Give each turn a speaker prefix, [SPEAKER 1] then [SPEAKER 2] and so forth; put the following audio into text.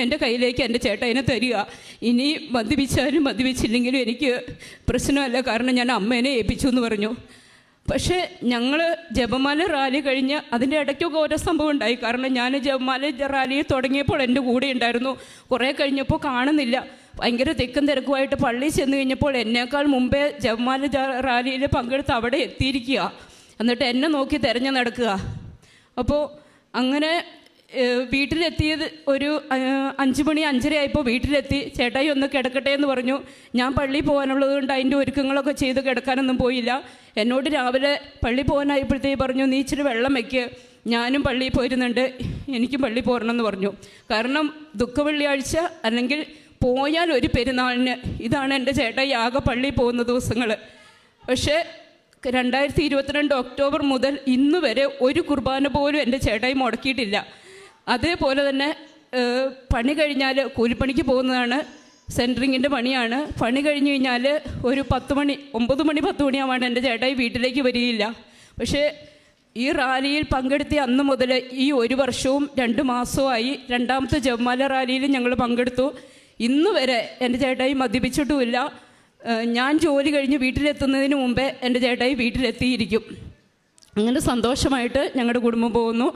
[SPEAKER 1] എന്റെ കയ്യിലേക്ക് എന്റെ ചേട്ടനെ തരിക. ഇനി മദ്യപിച്ചാലും മദ്യപിച്ചില്ലെങ്കിലും എനിക്ക് പ്രശ്നമല്ല. കാരണം ഞാൻ അമ്മേനെ ഏൽപ്പിച്ചു എന്ന് പറഞ്ഞു. പക്ഷേ ഞങ്ങൾ ജപമാല റാലി കഴിഞ്ഞ് അതിന്റെ ഇടയ്ക്കൊക്കെ ഓരോ സംഭവം ഉണ്ടായി. കാരണം ഞാൻ ജപമാല റാലി തുടങ്ങിയപ്പോൾ എന്റെ കൂടെ ഉണ്ടായിരുന്നു. കുറേ കഴിഞ്ഞപ്പോൾ കാണുന്നില്ല. ഭയങ്കര തിക്കും തിരക്കുമായിട്ട് പള്ളിയിൽ ചെന്ന് കഴിഞ്ഞപ്പോൾ എന്നേക്കാൾ മുമ്പേ ജപമാല റാലിയിൽ പങ്കെടുത്ത് അവിടെ എത്തിയിരിക്കുക. എന്നിട്ട് എന്നെ നോക്കി തിരഞ്ഞു നടക്കുക. അപ്പോൾ അങ്ങനെ വീട്ടിലെത്തിയത് ഒരു അഞ്ചു മണി അഞ്ചര ആയപ്പോൾ വീട്ടിലെത്തി. ചേട്ടായി ഒന്ന് കിടക്കട്ടെ എന്ന് പറഞ്ഞു. ഞാൻ പള്ളി പോകാനുള്ളത് കൊണ്ട് അതിന്റെ ഒരുക്കങ്ങളൊക്കെ ചെയ്ത് കിടക്കാനൊന്നും പോയില്ല. എന്നോട് രാവിലെ പള്ളി പോകാനായപ്പോഴത്തേക്ക് പറഞ്ഞു നീ ഇച്ചിരി വെള്ളം വെക്ക്. ഞാനും പള്ളിയിൽ പോയിരുന്നുണ്ട് എനിക്കും പള്ളി പോരണമെന്ന് പറഞ്ഞു. കാരണം ദുഃഖ വെള്ളിയാഴ്ച അല്ലെങ്കിൽ പോയാൽ ഒരു പെരുന്നാളിന് ഇതാണ് എന്റെ ചേട്ടായി ആകെ പള്ളിയിൽ പോകുന്ന ദിവസങ്ങൾ പക്ഷേ രണ്ടായിരത്തി ഇരുപത്തിരണ്ട് ഒക്ടോബർ മുതൽ ഇന്ന് വരെ ഒരു കുർബാന പോലും എന്റെ ചേട്ടായി മുടക്കിയിട്ടില്ല. അതേപോലെ തന്നെ പണി കഴിഞ്ഞാൽ കൂലിപ്പണിക്ക് പോകുന്നതാണ്. സെന്ററിങ്ങിന്റെ പണിയാണ്. പണി കഴിഞ്ഞ് കഴിഞ്ഞാൽ ഒരു പത്ത് മണി ഒമ്പത് മണി പത്ത് മണിയാവാണ് എന്റെ ചേട്ടായി വീട്ടിലേക്ക് വരികയില്ല. പക്ഷേ ഈ റാലിയിൽ പങ്കെടുത്ത അന്ന് മുതൽ ഈ ഒരു വർഷവും രണ്ട് മാസവുമായി രണ്ടാമത്തെ ജമാല റാലിയിൽ ഞങ്ങൾ പങ്കെടുത്തു. ഇന്ന് വരെ എന്റെ ചേട്ടായി മദ്യപിച്ചിട്ടുമില്ല. ഞാൻ ജോലി കഴിഞ്ഞ് വീട്ടിലെത്തുന്നതിന് മുമ്പേ എന്റെ ചേട്ടായി വീട്ടിലെത്തിയിരിക്കും. അങ്ങനെ സന്തോഷമായിട്ട് ഞങ്ങളുടെ കുടുംബം പോകുന്നു.